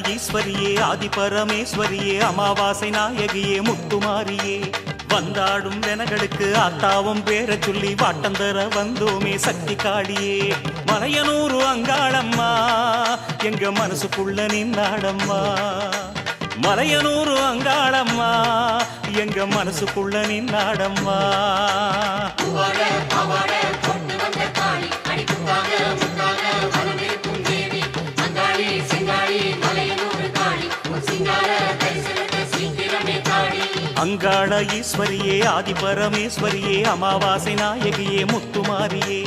ஈஸ்வரியே ஆதி பரமேஸ்வரியே அமாவாசை நாயகியே முத்துமாரியே. வந்தாடும் வெனகளுக்கு ஆத்தாவும் பேர சொல்லி வாட்டந்தர வந்தோமே சக்தி காளியே மலையனூரு அங்காளம்மா எங்க மனசுக்குள்ள நின்னாடம்மா. மலையனூரு அங்காளம்மா எங்க மனசுக்குள்ள நின்னாடம்மா. அங்காள ஈஸ்வரியே ஆதி பரமேஸ்வரியே அமாவாசை நாயகியே முத்துமாரியே.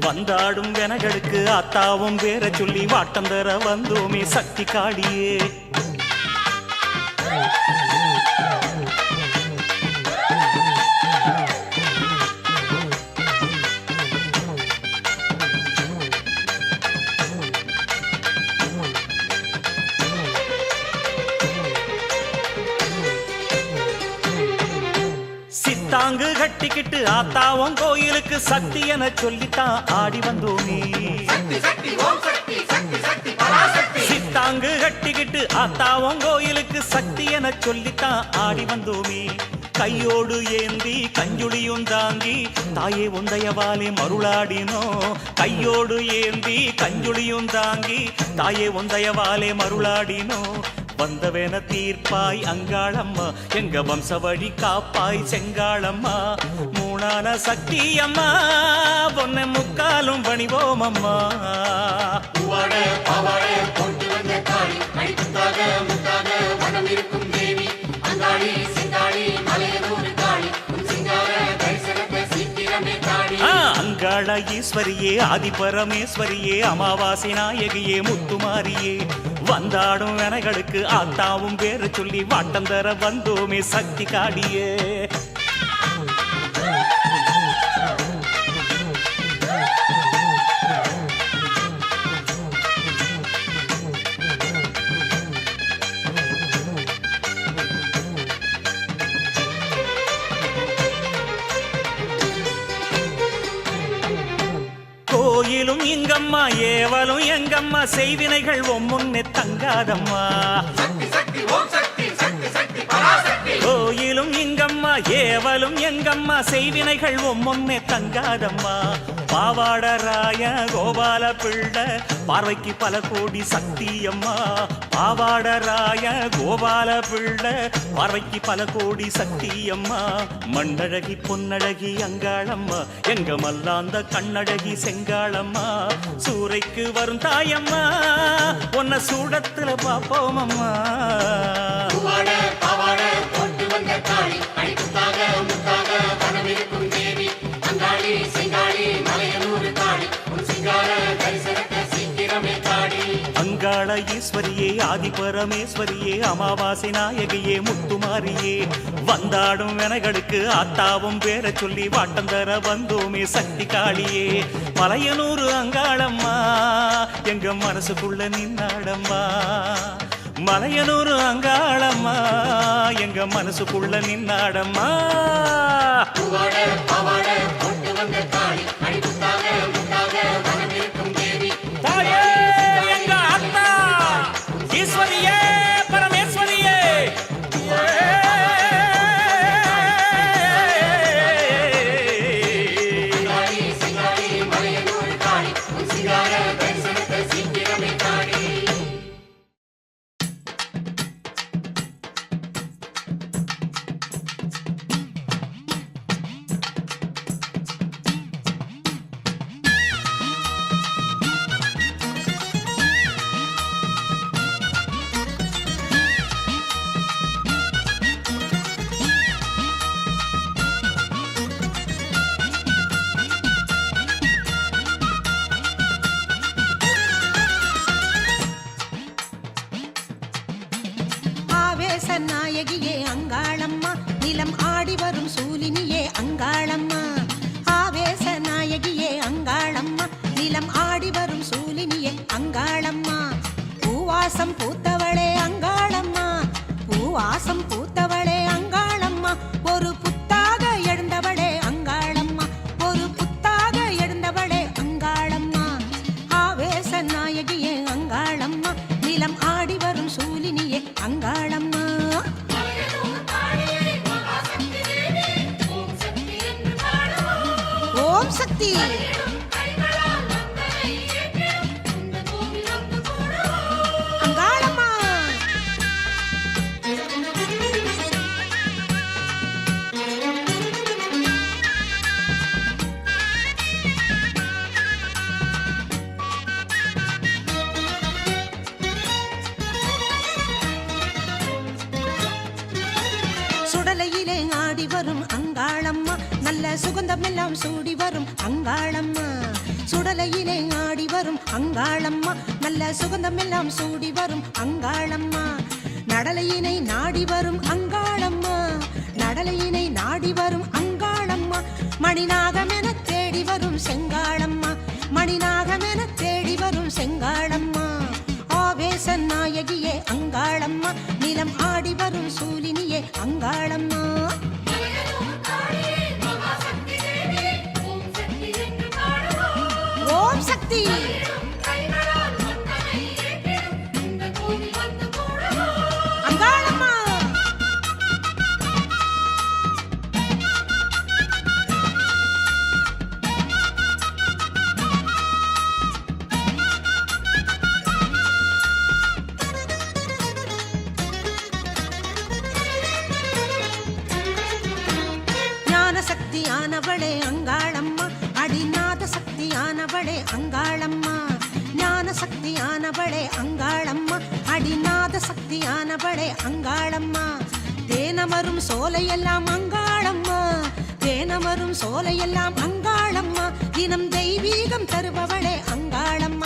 வந்தாடும் வெனகளுக்கு அத்தாவும் வேற சொல்லி வாட்டந்தர வந்தோமே சக்தி காளியே சித்தாங்கு கட்டிக்கிட்டு ஆத்தாவும் கோயிலுக்கு சக்தி என சொல்லித்தான் ஆடி வந்தோமே சித்தாங்கு கட்டிக்கிட்டு ஆத்தாவும் கோயிலுக்கு சக்தி என சொல்லித்தான் ஆடி வந்தோமே கையோடு ஏந்தி கஞ்சுளியும் தாங்கி தாயே ஒந்தையவாலே மருளாடினோ கையோடு ஏந்தி கஞ்சுளியும் தாங்கி தாயே ஒந்தையவாலே மருளாடினோ வந்தவென தீர்ப்பாய் அங்காளம்மா. எங்க வம்ச வழி காப்பாய் செங்காளம்மா. மூணான சக்தி அம்மா பொன்ன முக்காலும் பணிவோம் அம்மா தேவி. அங்காளி செங்காளி மலையனூர் காளி. ஈஸ்வரியே ஆதிபரமேஸ்வரியே அமாவாசை நாயகியே முத்துமாரியே. வந்தாடும் வினைகளுக்கு ஆத்தாவும் பேர சொல்லி வாட்டம் தர வந்தோமே சக்தி காடியே. ஏவலும் எங்கம்மா செய்வினைகள் ஒம்முன்னே தங்காதம்மா. கோயிலும் இங்கம்மா ஏவலும் எங்கம்மா செய்வினைகள் ஒம்முன்னே தங்காதம்மா. பாவாடராய கோபால பிள்ளை பார்வைக்கு பல கோடி சக்தி அம்மா. பாவாடராய கோபால பிள்ளை பார்வைக்கு பல கோடி சக்தி அம்மா. மண்ணழகி பொன்னழகி அங்காளம்மா. எங்க மல்லாந்த கண்ணழகி செங்காளம்மா. சூறைக்கு வரும் தாயம்மா. உன்னை சூடத்துல பாப்போம் அம்மா அங்காள ஈஸ்வரியே ஆதி பரமேஸ்வரியே அமாவாசை நாயகியே முத்துமாரியே. வந்தாடும் வெனகளுக்கு ஆத்தாவும் பேர சொல்லி வாட்டம் தர வந்தோமே சக்தி காளியே. மலையனூறு அங்காளம்மா எங்க மனசுக்குள்ள நின்னாடம்மா மலையனூறு அங்காளம்மா எங்க மனசுக்குள்ள நின்னாடம்மா அங்காளம்மா நல்ல சுகந்தம் எல்லாம் சூடி வரும் அங்காளம்மா. நடலையினை நாடி வரும் அங்காளம்மா. நடலையினை நாடி வரும் அங்காளம்மா. மணிநாகம் என தேடி வரும் செங்காளம்மா. மணிநாகம் என தேடி வரும் செங்காளம்மா. ஆவேச நாயகியே அங்காளம்மா. நிலம் ஆடி வரும் சூலினியே அங்காளம்மா. ஓம் சக்தி. சக்தியானவளே அங்காளம்மா. அடிநாத சக்தியானவளே அங்காளம்மா. ஞான சக்தியானவளே அங்காளம்மா. அடிநாத சக்தியானவளே அங்காளம்மா. தேனமரும் சோலையெல்லாம் அங்காளம்மா. தேனமரும் சோலையெல்லாம் அங்காளம்மா. தினம் தெய்வீகம் தருபவளே அங்காளம்மா.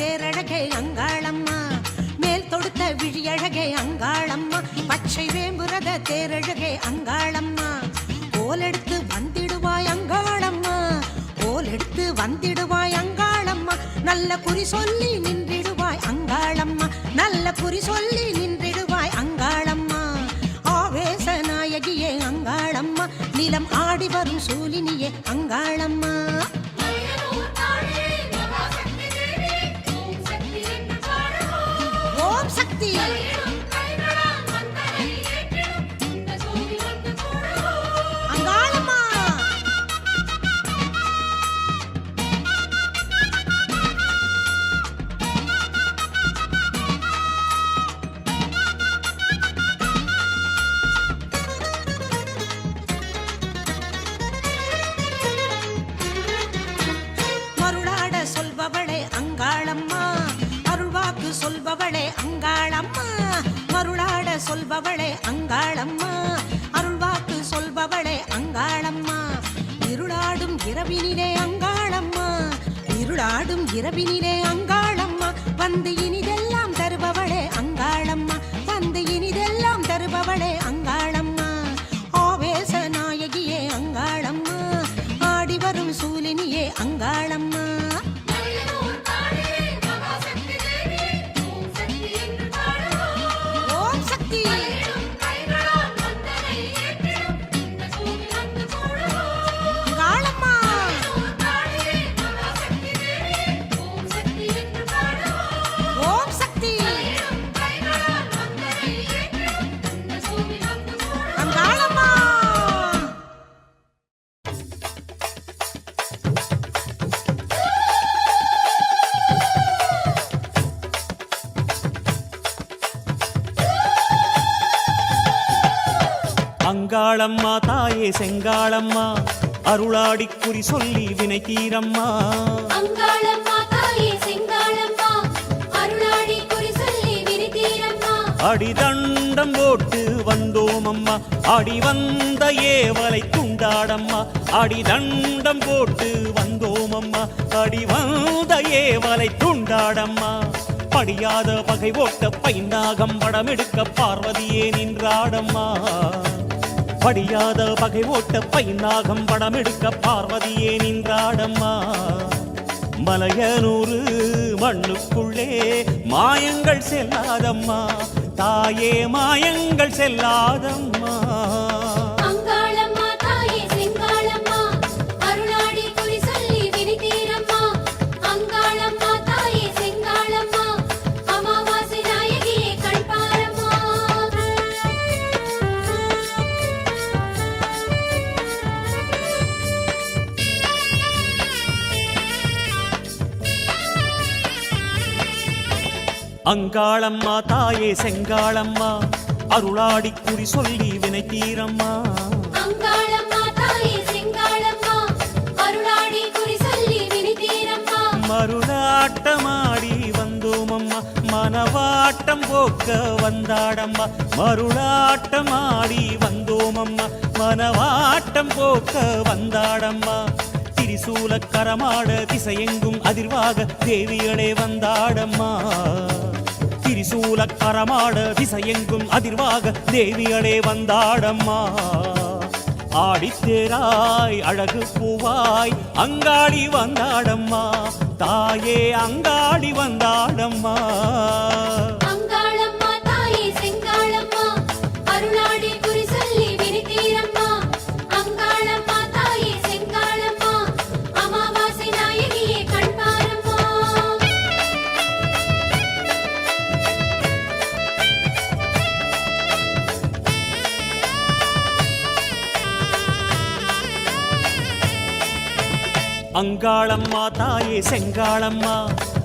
தேரழகே அங்காளம்மா. மேல் தொடுத்த விழியழகே அங்காளம்மா. பச்சை வேம்புரத தேரழகே அங்காளம்மா. கோலெடுத்து வந்திடுவாய் அங்காளம்மா. கோலெடுத்து வந்திடுவாய் அங்காளம்மா. நல்ல குறி சொல்லி நின்றிடுவாய் அங்காளம்மா. நல்ல குறி சொல்லி நின்றிடுவாய் அங்காளம்மா. ஆவேச நாயகியே அங்காளம்மா. நிலம் ஆடி வரும் சூலினியே அங்காளம்மா. சக்தி. இரவினிலே அங்காளம்மா. இருளாடும் இரவினிலே அங்காளம்மா. வந்து அங்காளம்மா தாயே செங்காளம்மா அருளாடி குறி சொல்லி வினை தீரம்மா செங்காளம்மா அடிதண்டம் போட்டு வந்தோம் அம்மா அடி வந்த ஏவலை துண்டாடம்மா. அடிதண்டம் போட்டு வந்தோம் அம்மா அடி வந்த ஏவலை துண்டாடம்மா. படியாத பகை ஓட்ட பைந்தாகம் படமெடுக்க பார்வதியே நின்றாடம்மா. படியாத பகை ஓட்ட பைநாகம் படம் எடுக்க பார்வதியே நின்றாடம்மா. மலையனூறு மண்ணுக்குள்ளே மாயங்கள் செல்லாதம்மா. தாயே மாயங்கள் செல்லாதம்மா. அங்காளம்மா தாயே செங்காளம்மா அருளாடி குறி சொல்லி வினை தீரம்மா. மருளாட்டமாடி வந்தோமம்மா மனவாட்டம் போக்க வந்தாடம்மா. மருளாட்டமாடி வந்தோமம்மா மனவாட்டம் போக்க வந்தாடம்மா. திரிசூல கரமாட திசையெங்கும் அதிர்வாக தேவிகளே வந்தாடம்மா. திரிசூல கரமாட திசையெங்கும் அதிர்வாக தேவியடே வந்தாடம்மா. ஆடித்தேராய் அழகு பூவாய் அங்காடி வந்தாடம்மா. தாயே அங்காடி வந்தாடம்மா. அங்காளம்மா தாயே செங்காளம்மா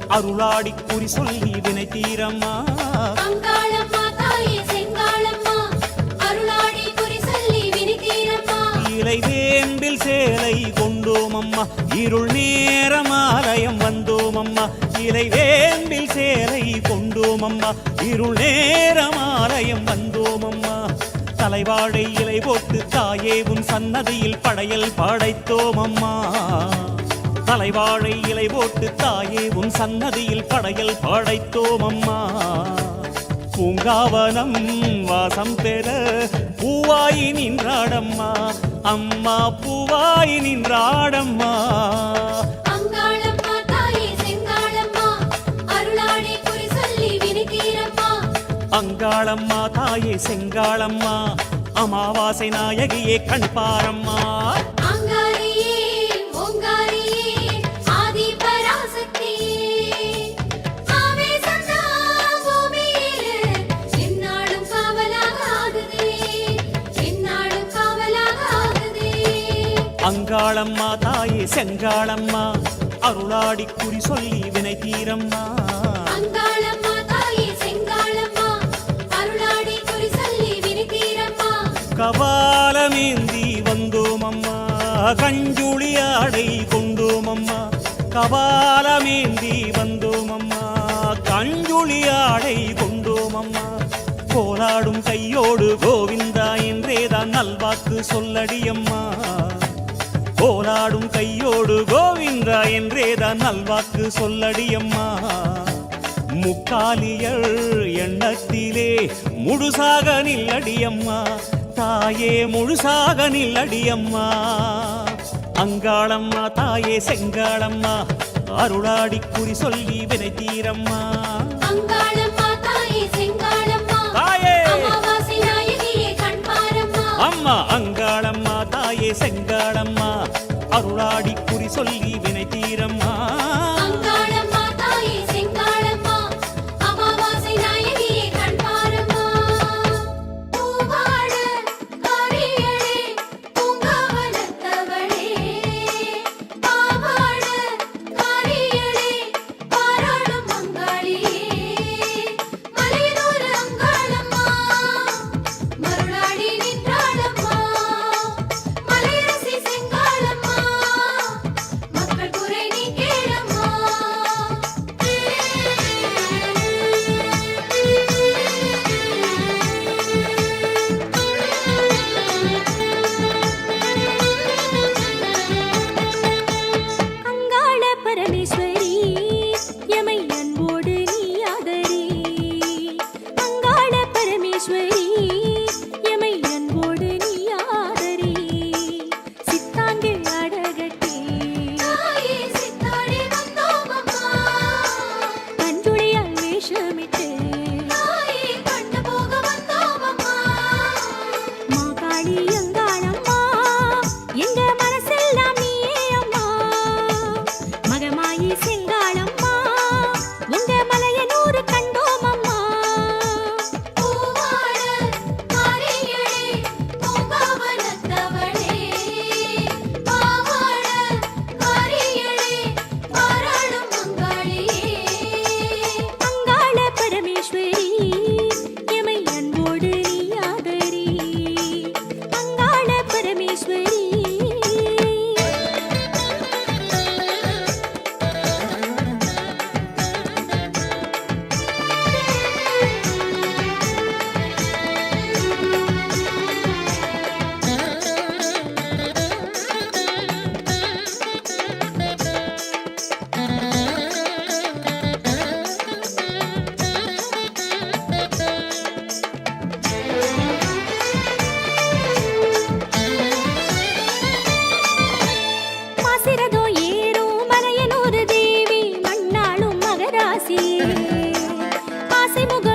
அருளாடி குறி சொல்லி வினை தீரம்மா. இலை வேம்பில் சேலை கொண்டோமம்மா இருள் நேரமாலயம் வந்தோமம்மா. இலை வேம்பில் சேலை கொண்டோமம்மா இருள் நேரமாலயம் வந்தோமம்மா. தலைவாழை இலை போட்டு தாயே உன் சன்னதியில் படையல் படைத்தோமம்மா. தலைவாழை இலை போட்டு தாயே உன் சன்னதியில் படையல் படைத்தோமம்மா பூங்காவனம் வாசம் பெற பூவாயி நின்றாடம்மா. அம்மா பூவாயி நின்றாடம்மா. அங்காளம்மா தாயே செங்காளம்மா அமாவாசை நாயகியே கண்பாரம்மா அங்காளம்மா தாயே செங்காளம்மா அருளாடி குறி சொல்லி வினை தீரம்மா. செங்காளம்மா கபாலமேந்தி வந்தோமம்மா கஞ்சுளி ஆடை கொண்டோமம்மா. கபாலமேந்தி வந்தோமம்மா கஞ்சுளி ஆடை கொண்டோமம்மா. போராடும் கையோடு கோவிந்தா என்றேதான் நல்வாக்கு சொல்லடியம்மா. போராடும் கையோடு கோவிந்தா என்றேதான் நல்வாக்கு சொல்லடியம்மா. முக்காலியர் எண்ணத்திலே முழுசாக நில்லடியம்மா. தாயே முழுசாக நில்லடியம்மா. அங்காளம்மா தாயே செங்காளம்மா அருளாடி குறி சொல்லி வினை தீரம்மா. அம்மா அங்காளம்மா தாயே செங்காளம்மா. அருளாடி குறி சொல்லி வினை தீரம் say my girl.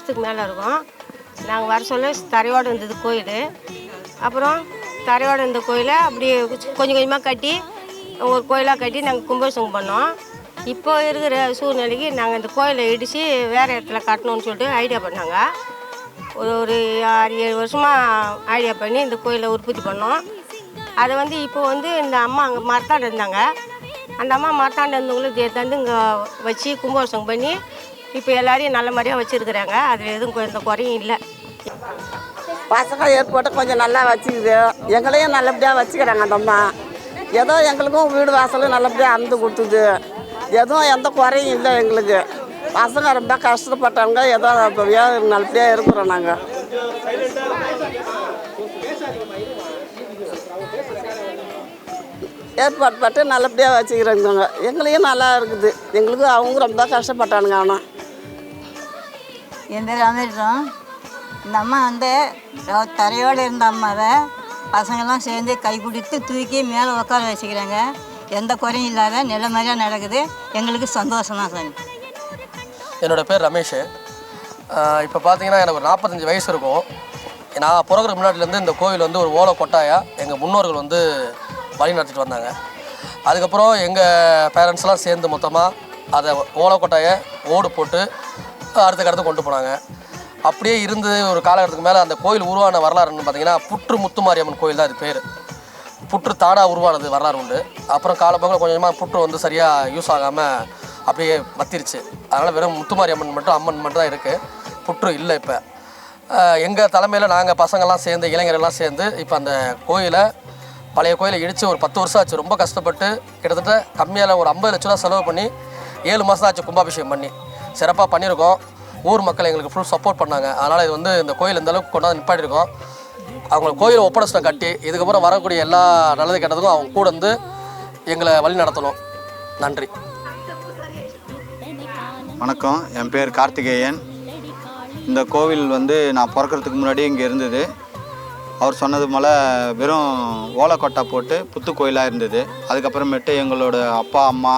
வருஷத்துக்கு மேலே இருக்கும். நாங்கள் வர சொல்ல தரையோடு இருந்தது கோயில். அப்புறம் தரையோடு இருந்த கோயிலை அப்படியே கொஞ்சம் கொஞ்சமாக கட்டி ஒரு கோயிலாக கட்டி நாங்கள் கும்பாபிஷேகம் பண்ணோம். இப்போ இருக்கிற சூழ்நிலைக்கு நாங்கள் இந்த கோயிலை இடித்து வேறு இடத்துல கட்டணும்னு சொல்லிட்டு ஐடியா பண்ணாங்க. ஒரு ஒரு ஆறு ஏழு வருஷமாக ஐடியா பண்ணி இந்த கோயிலை உற்பத்தி பண்ணோம். அதை வந்து இப்போ வந்து இந்த அம்மா அங்கே மரத்தாண்டு இருந்தாங்க. அந்த அம்மா மரத்தாண்டு இருந்தவங்களும் தந்து இங்கே வச்சு கும்பாபிஷேகம் பண்ணி இப்போ எல்லாரையும் நல்ல மாதிரியாக வச்சுருக்குறாங்க. அதில் எதுவும் எந்த குறையும் இல்லை. பசங்க ஏற்பட்டு கொஞ்சம் நல்லா வச்சுக்குது. எங்களையும் நல்லபடியாக வச்சுக்கிறாங்க அந்த அம்மா. ஏதோ எங்களுக்கும் வீடு வாசலும் நல்லபடியாக அந்து கொடுத்துது. எதுவும் எந்த குறையும் இல்லை எங்களுக்கு. பசங்க ரொம்ப கஷ்டப்பட்டவங்க ஏதோ நல்லபடியாக இருக்கிறோம் நாங்கள் ஏற்பாடு பட்டு நல்லபடியாக வச்சுக்கிறாங்க எங்களையும் நல்லா இருக்குது. எங்களுக்கும் அவங்க ரொம்ப கஷ்டப்பட்டானுங்க ஆனால் என் பேர் அமிர்தம். இந்த அம்மா வந்து தரையோடு இருந்த அம்மாவை பசங்கள்லாம் சேர்ந்து கை கொடுத்து தூக்கி மேலே உட்கார வச்சுக்கிறாங்க. எந்த குறையும் இல்லாத நிலைமையாக நடக்குது. எங்களுக்கு சந்தோஷம் தான் சாமி பேர் ரமேஷ். இப்போ பார்த்தீங்கன்னா எனக்கு ஒரு நாற்பத்தஞ்சு வயசு இருக்கும். நான் பிறகுற முன்னாடிலேருந்து இந்த கோவில் வந்து ஒரு ஓலை கொட்டாயா எங்கள் முன்னோர்கள் வந்து வழி நடத்திட்டு வந்தாங்க. அதுக்கப்புறம் எங்கள் பேரண்ட்ஸ்லாம் சேர்ந்து மொத்தமாக அதை ஓலை கொட்டாயை ஓடு போட்டு அடுத்த கடத்து கொண்டு போனாங்க. அப்படியே இருந்து ஒரு காலகட்டத்துக்கு மேலே அந்த கோயில் உருவான வரலாறுன்னு பார்த்தீங்கன்னா புற்று முத்துமாரியம்மன் கோயில் தான் இது பேர். புற்று தானாக உருவானது வரலாறு உண்டு. அப்புறம் காலப்போக்கில் கொஞ்சமாக புற்று வந்து சரியாக யூஸ் ஆகாமல் அப்படியே வத்திருச்சு. அதனால் வெறும் முத்துமாரி அம்மன் மட்டும் அம்மன் மட்டும் தான் இருக்குது புற்று இல்லை இப்போ. எங்கள் தலைமையில் நாங்கள் பசங்கள்லாம் சேர்ந்து இளைஞர்கள்லாம் சேர்ந்து இப்போ அந்த கோயிலை பழைய கோயிலை இடித்து ஒரு பத்து வருஷம் ஆச்சு. ரொம்ப கஷ்டப்பட்டு கிட்டத்தட்ட கம்மியாக ஒரு ஐம்பது லட்ச ரூபா செலவு பண்ணி ஏழு மாதம் ஆச்சு கும்பாபிஷேகம் பண்ணி. சிறப்பாக பண்ணியிருக்கோம். ஊர் மக்கள் எங்களுக்கு ஃபுல் சப்போர்ட் பண்ணாங்க. அதனால் இது வந்து இந்த கோயில் இந்த அளவுக்கு கொண்டாந்து நிப்பாட்டிருக்கோம் அவங்க கோயிலை ஒப்படைச்சிட்டோம் கட்டி இதுக்கப்புறம் வரக்கூடிய எல்லா நல்லது கெட்டதுக்கும் அவங்க கூட வந்து எங்களை வழி நடத்தணும். நன்றி. வணக்கம். என் பேர் கார்த்திகேயன். இந்த கோவில் வந்து நான் பிறக்கறதுக்கு முன்னாடி இங்கே இருந்தது. அவர் சொன்னது போல் வெறும் ஓலைக்கொட்டை போட்டு புத்து கோயிலாக இருந்தது. அதுக்கப்புறமேட்டு எங்களோட அப்பா அம்மா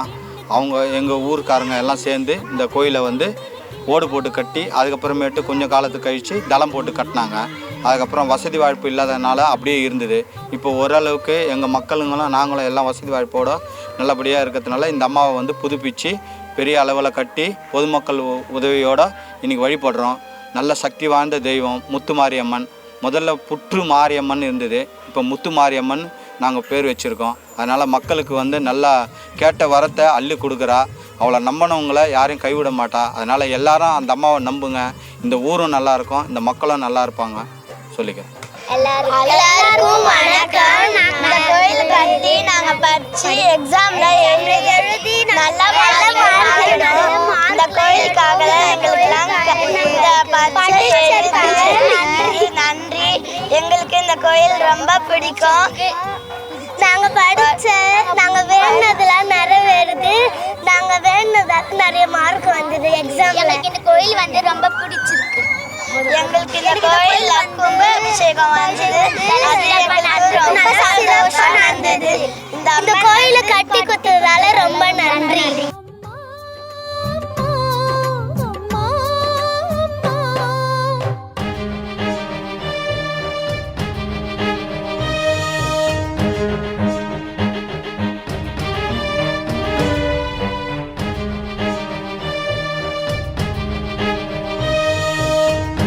அவங்க எங்கள் ஊருக்காரங்க எல்லாம் சேர்ந்து இந்த கோயிலை வந்து ஓடு போட்டு கட்டி அதுக்கப்புறமேட்டு கொஞ்சம் காலத்துக்கு கழித்து தளம் போட்டு கட்டினாங்க. அதுக்கப்புறம் வசதி வாய்ப்பு இல்லாதனால அப்படியே இருந்தது. இப்போ ஓரளவுக்கு எங்கள் மக்களுங்களும் நாங்களும் எல்லாம் வசதி வாய்ப்போட நல்லபடியாக இருக்கிறதுனால இந்த அம்மாவை வந்து புதுப்பித்து பெரிய அளவில் கட்டி பொதுமக்கள் உ- உதவியோட வழிபடுறோம். நல்ல சக்தி வாய்ந்த தெய்வம் முத்து மாரியம்மன் முதல்ல புற்று மாரியம்மன் இருந்தது. இப்போ முத்து மாரியம்மன் நாங்கள் பேர் வச்சுருக்கோம். அதனால் மக்களுக்கு வந்து நல்லா கேட்ட வரத்தை அள்ளி கொடுக்குறா. அவளை நம்பினவங்கள யாரையும் கைவிட மாட்டா. அதனால் எல்லாரும் அந்த அம்மாவை நம்புங்க. இந்த ஊரும் நல்லா இருக்கும். இந்த மக்களும் நல்லா இருப்பாங்க. சொல்லிக்கிறேன். எல்லாருக்கும் வணக்கம். கோயில் கட்டி நாங்கள் படிச்சு எழுதி கோயிலுக்காக எங்களுக்கெல்லாம் இந்த நன்றி. நன்றி. எங்களுக்கு இந்த கோயில் ரொம்ப பிடிக்கும். நாங்க படிச்ச நாங்க வேணுனதெல்லாம் நிறைவேறுது. நாங்க வேணுனதாக்கு நிறைய மார்க் வந்தது எக்ஸாம்ல எனக்கு இந்த கோயில் வந்து ரொம்ப பிடிச்சிருக்கு. எங்களுக்கு இந்த கோயில் கும்ப அபிஷேகம் வந்தது. ரொம்ப சந்தோஷம் நடந்தது இந்த கோயிலை கட்டி கொடுத்ததால ரொம்ப நன்றி.